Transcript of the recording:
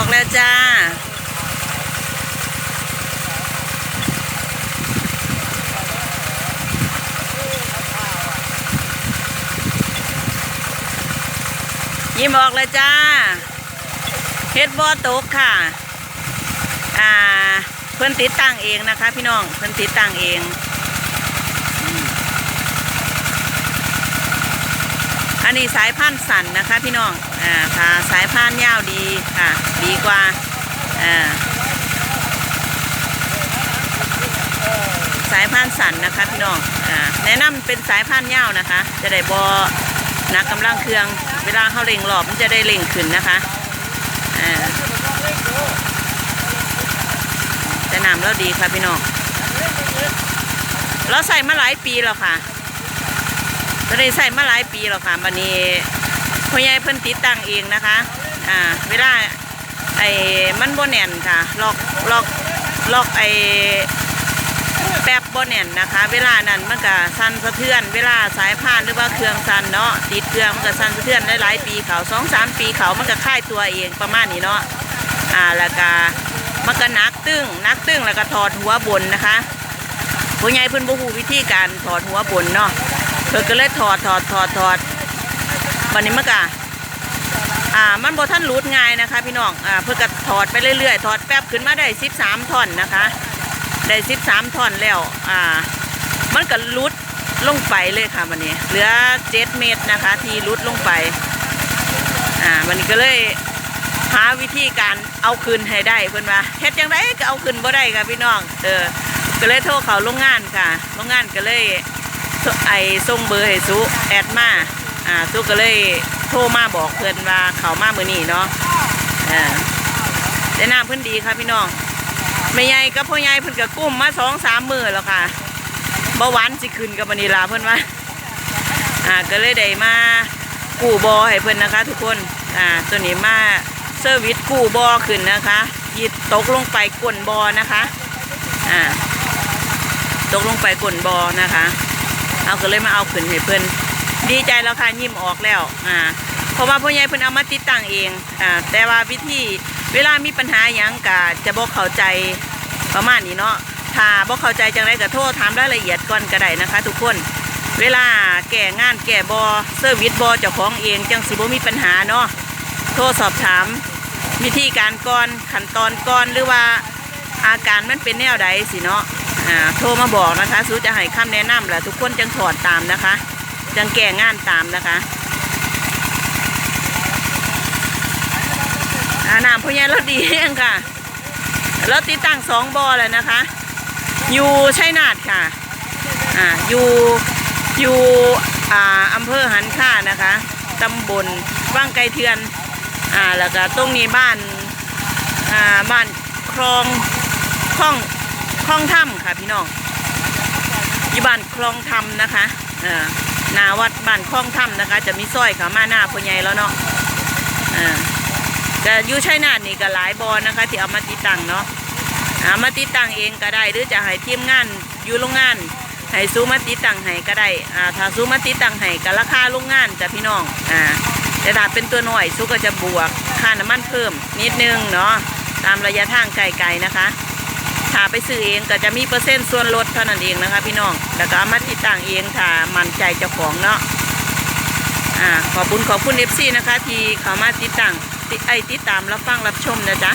ออกแล้วจ้า ยิ้มออกแล้วจ้าเฮ็ดบอตกค่ะ อ่า เพื่อนติดตั้งเองนะคะ พี่น้อง เพื่อนติดตั้งเองอันนี้สายพันธุ์สันนะคะพี่น้อง อ่าสายพันยาวดีค่ะ ดีกว่าอ่าสายพันสันนะคะพี่น้องอ่าแนะนำเป็นสายพันยาวนะคะ จะได้บอนักกำลังเครื่อง เวลาเขาเร่งรอบมันจะได้เร่งขึ้นนะคะอ่าแต่น้ำเราดีค่ะพี่น้องเราใส่มาหลายปีแล้วค่ะเราได้ใส่มาหลายปีแล้วค่ะบันนี้ พ่อใหญ่เพิ่นติดตั้งเองนะคะ อ่า เวลาไอ้มันบ่แน่นค่ะล็อกล็อกล็อกไอ้แป๊บบ่แน่นนะคะ เวลานั้นมันก็สั่นสะเทือน เวลาสายพานหรือว่าเครื่องสั่นเนาะติดเครื่องมันก็สั่นสะเทือนหลายๆปีเขาสองสามปีเขามันก็ค่ายตัวเองประมาณนี้เนาะอ่าแล้วก็มันก็นักตึ้งนักตึ้งแล้วก็ถอดหัวบนนะคะผู้ใหญ่เพิ่นบ่ฮู้วิธีการถอดหัวบนเนาะเพิ่นก็เลยถอดถอดถอดถอด บัดนี้มันก็อ่ามันบ่ทันรูดง่ายนะคะ พี่น้องอ่าเพิ่นก็ถอดไปเรื่อยๆถอดแป๊บขึ้นมาได้13ท่อนนะคะได้13ท่อนแล้วอ่ามันก็รูดลงไปเลยค่ะวันนี้ เหลือ7เมตรนะคะ ที่รูดลงไปอ่าวันนี้ก็เลยหาวิธีการเอาคืนให้ได้เพิ่อนว่าเฮ็ดจังไดก็เอาคืนบ่ได้ค่ะพี่น้องเออก็เลยโทรเขาโรงงานค่ะโรงงานก็เลยไอส่งเบอร์ให้สุแอดมา อ่าสุก็เลยโทรมาบอกเพิ่อนว่าเขามาเมื้อนี้เนาะเออแต่น้ำเพิ่นดีค่ะพี่น้องแม่ใหญ่กับพ่อใหญ่เพิ่อนก็กุ้มมาสองสามมือแล้วค่ะเบาหวานสิขึ้นกับบันนี้ลาเพิ่อนว่าอ่าก็เลยได้มากู้บอให้เพิ่อนนะคะ ทุกคนอ่าตัวนี้มาเซอร์วิสกู้บอขึ้นนะคะยีตกลงไปก้นบอนะคะอ่าตกลงไปก้นบอนะคะ เอาก็เลยมาเอาขึ้นให้เพิ่อน ดีใจแล้วค่ะยิ้มออกแล้วอ่าเพราะว่าพ่อใหญ่เพิ่นเอามาติดตั้งเองอ่าแต่ว่าวิธีเวลามีปัญหาหยังกะจะบอกเข้าใจประมาณนี้เนาะถ้าบอกเข้าใจจังไรก็โทษถามรายละเอียดก่อนก็ได้นะคะ ทุกคนเวลาแก่งานแก่บอเซอร์วิสบอเจ้าของเองจังสิบ่มีปัญหาเนาะโทรสอบถามวิธีการก่อนขั้นตอนก่อนหรือว่าอาการมันเป็นแนวใดสิเนาะอ่าโทรมาบอกนะคะสู้จะให้คำแนะนำแหละทุกคนจังถอดตามนะคะ จังแก่งานตามนะคะอาน้ำพญาเราดีเองค่ะราติดตั้งสองบอแล้วนะคะ อยู่ชัยนาทค่ะ อ่า อยู่ อยู่ อ่าอำเภอหันค่านะคะ ตำบลว่างไกลเทือน อ่า แล้วก็ตรงนี้บ้าน อ่า บ้านคลองคลองคลองถ้ำค่ะพี่น้อง อยู่บ้านคลองถ้ำนะคะอ่อหนาวัดบ้านคลองถ้ำนะคะ จะมีซอยขามาหน้าพ่อใหญ่แล้วเนาะอ่าก็อยู่ชัยนาทนี่ก็หลายบอนะคะ ที่เอามาติดตั้งเนาะเอามาติดตั้งเองก็ได้หรือจะให้ทีมงานอยู่โรงงานให้ซูมาติดตั้งให้ก็ได้อ่าถ้าซูมาติดตั้งให้ก็ราคาโรงงานจ้ะพี่น้องอ่าแต่ถ้าเป็นตัวหน่อยซูก็จะบวกค่าน้ำมันเพิ่มนิดนึงเนาะตามระยะทางไกลๆนะคะ ถ้าไปซื้อเองก็จะมีเปอร์เซ็นต์ส่วนลดเท่านั้นเองนะคะ พี่น้อง แล้วก็เอามาติดตั้งเองถ้ามั่นใจเจ้าของเนาะอ่าขอบคุณขอบคุณเอฟซีนะคะ ที่เขามาติดตั้งไอติดตามรับฟังรับชมนะจ๊ะ